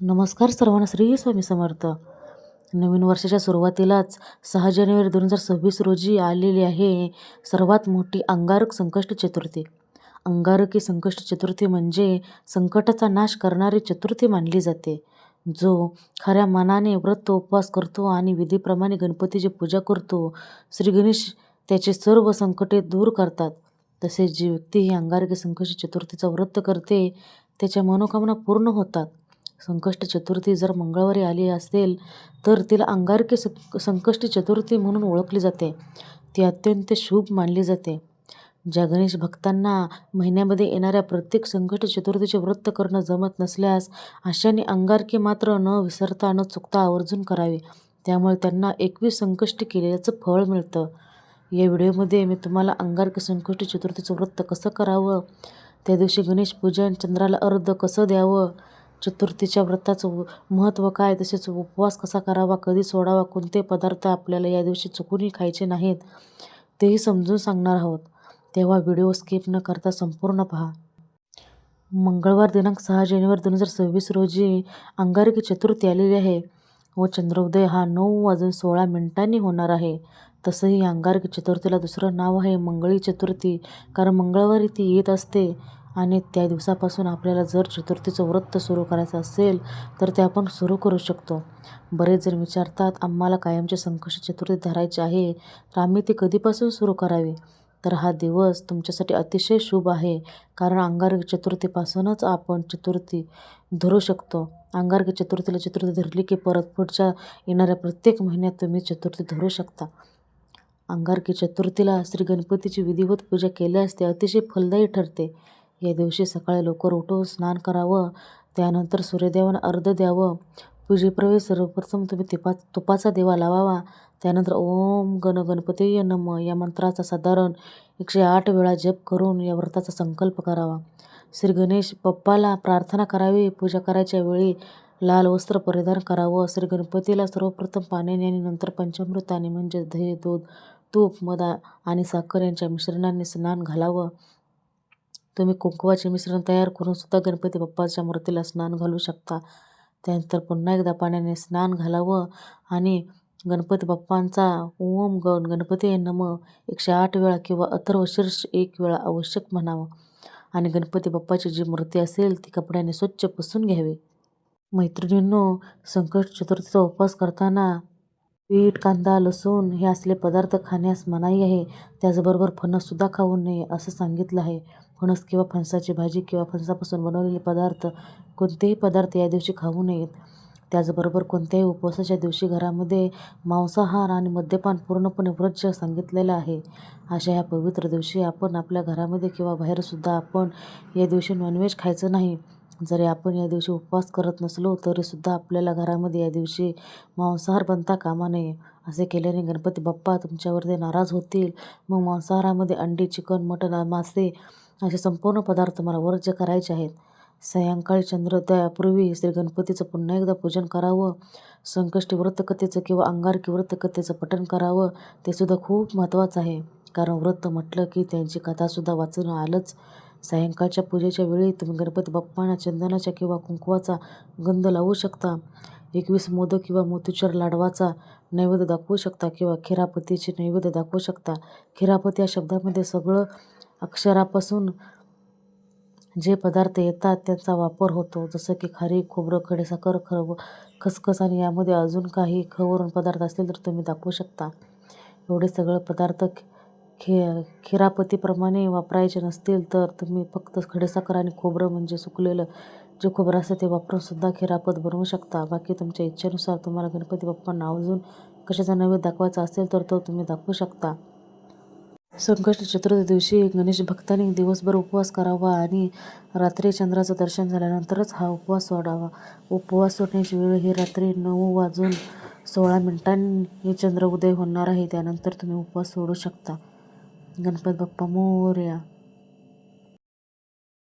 नमस्कार सर्वांना श्री स्वामी समर्थ. नवीन वर्षाच्या सुरुवातीलाच सहा जानेवारी दोन हजार सव्वीस रोजी आलेली आहे सर्वात मोठी अंगारक संकष्ट चतुर्थी. अंगारकी संकष्ट चतुर्थी म्हणजे संकटाचा नाश करणारी चतुर्थी मानली जाते. जो खऱ्या मनाने व्रत उपवास करतो आणि विधीप्रमाणे गणपतीची पूजा करतो श्री गणेश त्याचे सर्व संकटे दूर करतात. तसेच जी व्यक्ती ही अंगारकी संकष्ट चतुर्थीचा व्रत करते त्याच्या मनोकामना पूर्ण होतात. संकष्ट चतुर्थी जर मंगळवारी आली असेल तर तिला अंगारकी संकष्टी चतुर्थी म्हणून ओळखली जाते. ती अत्यंत शुभ मानली जाते. ज्या गणेश भक्तांना महिन्यामध्ये येणाऱ्या प्रत्येक संकट चतुर्थीचे व्रत करणं जमत नसल्यास अशाने अंगारकी मात्र न विसरता न चुकता आवर्जून करावी. त्यामुळे त्यांना एकवीस संकष्टी केल्याचं फळ मिळतं. या व्हिडिओमध्ये मी तुम्हाला अंगारकी संकष्टी चतुर्थीचं व्रत कसं करावं? त्या दिवशी गणेश पूजन चंद्राला अर्ध कसं द्यावं? चतुर्थीच्या व्रताचं महत्त्व काय? तसेच उपवास कसा करावा? कधी सोडावा? कोणते पदार्थ आपल्याला या दिवशी चुकूनही खायचे नाहीत तेही समजून सांगणार आहोत. तेव्हा व्हिडिओ स्किप न करता संपूर्ण पहा. मंगळवार दिनांक सहा जानेवारी दोन हजार सव्वीस रोजी अंगारकी चतुर्थी आलेली आहे व चंद्रोदय हा नऊ वाजून सोळा मिनिटांनी होणार आहे. तसंही अंगारकी चतुर्थीला दुसरं नाव आहे मंगळी चतुर्थी. कारण मंगळवारी ती येत असते आणि त्या दिवसापासून आपल्याला जर चतुर्थीचं व्रत सुरू करायचं असेल तर ते आपण सुरू करू शकतो. बरेच जण विचारतात आम्हाला कायमचे संकष्ट चतुर्थी धरायचे आहे तर आम्ही ते कधीपासून सुरू करावे? तर हा दिवस तुमच्यासाठी अतिशय शुभ आहे कारण अंगारकी चतुर्थीपासूनच आपण चतुर्थी धरू शकतो. अंगारकी चतुर्थीला चतुर्थी धरली की परत पुढच्या येणाऱ्या प्रत्येक महिन्यात तुम्ही चतुर्थी धरू शकता. अंगारकी चतुर्थीला श्री गणपतीची विधिवत पूजा केल्यास ते अतिशय फलदायी ठरते. या दिवशी सकाळी लवकर उठून स्नान करावं त्यानंतर सूर्यदेवांना अर्ध द्यावं. पूजेप्रवेश सर्वप्रथम तुम्ही तिपा तुपाचा दिवा लावावा. त्यानंतर ओम गण गणपती नम या मंत्राचा साधारण एकशे आठ वेळा जप करून या व्रताचा संकल्प करावा. श्री गणेश पप्पाला प्रार्थना करावी. पूजा करायच्या वेळी लाल वस्त्र परिधान करावं. श्री गणपतीला सर्वप्रथम पाण्याने आणि नंतर पंचामृताने म्हणजे दही दूध तूप मदा आणि साखर यांच्या मिश्रणाने स्नान घालावं. तुम्ही कुंकवाचे मिश्रण तयार करून सुद्धा गणपती बाप्पाच्या मूर्तीला स्नान घालू शकता. त्यानंतर पुन्हा एकदा पाण्याने स्नान घालावं आणि गणपती बाप्पांचा ओम गण गणपती नम एकशे आठ वेळा किंवा अथर्व शीर्ष एक वेळा आवश्यक म्हणावं. आणि गणपती बाप्पाची जी मूर्ती असेल ती कपड्याने स्वच्छ पुसून घ्यावी. मैत्रिणींनो संकट चतुर्थीचा उपवास करताना पीठ कांदा लसूण हे असले पदार्थ खाण्यास मनाई आहे. त्याचबरोबर फणससुद्धा खाऊ नये असं सांगितलं आहे. फणस किंवा फणसाची भाजी किंवा फणसापासून बनवलेले पदार्थ कोणतेही पदार्थ या दिवशी खाऊ नयेत. त्याचबरोबर कोणत्याही उपवासाच्या दिवशी घरामध्ये मांसाहार आणि मद्यपान पूर्णपणे व्रज सांगितलेलं आहे. अशा ह्या पवित्र दिवशी आपण आपल्या घरामध्ये किंवा बाहेरसुद्धा आपण या दिवशी नॉनव्हेज खायचं नाही. जरी आपण या दिवशी उपवास करत नसलो तरीसुद्धा आपल्याला घरामध्ये या दिवशी मांसाहार बनता कामा नये असे केल्याने गणपती बाप्पा तुमच्यावरती नाराज होतील. मग मांसाहारामध्ये अंडी चिकन मटण मासे असे संपूर्ण पदार्थ मला वर्ज्य करायचे आहेत. सायंकाळी चंद्रोदयापूर्वी श्री गणपतीचं पुन्हा एकदा पूजन करावं. संकष्टी व्रतकथेचं किंवा अंगारकी व्रतकथेचं पठण करावं ते सुद्धा खूप महत्त्वाचं आहे. कारण व्रत म्हटलं की त्यांची कथासुद्धा वाचून आलंच. सायंकाळच्या पूजेच्या वेळी तुम्ही गणपती बाप्पांना चंदनाच्या किंवा कुंकवाचा गंध लावू शकता. एकवीस मोदक किंवा मोतीचूर लाडवाचा नैवेद्य दाखवू शकता किंवा खिरापतीचे नैवेद्य दाखवू शकता. खिरापती या शब्दामध्ये सगळं अक्षरापासून जे पदार्थ येतात त्यांचा वापर होतो. जसं की खारी खोबरं खडेसाखर खव खसखस आणि यामध्ये अजून काही खवरून पदार्थ असतील तर तुम्ही दाखवू शकता. एवढे सगळे पदार्थ खे खिरापतीप्रमाणे वापरायचे नसतील तर तुम्ही फक्त खडेसाखर आणि खोबरं म्हणजे सुकलेलं जे खोबरं असतं ते वापरूनसुद्धा खिरापत बनवू शकता. बाकी तुमच्या इच्छेनुसार तुम्हाला गणपती बाप्पांना अजून कशाचा नैवेद्य दाखवायचा असेल तर तो तुम्ही दाखवू शकता. संकष्ट चतुर्थी दिवशी गणेश भक्तांनी दिवसभर उपवास करावा आणि रात्री चंद्राचं दर्शन झाल्यानंतरच हा उपवास सोडावा. उपवास सोडण्याची वेळ ही रात्री नऊ वाजून सोळा मिनिटांनी चंद्र उदय होणार आहे. त्यानंतर तुम्ही उपवास सोडू शकता. गणपत बाप्पा मोरया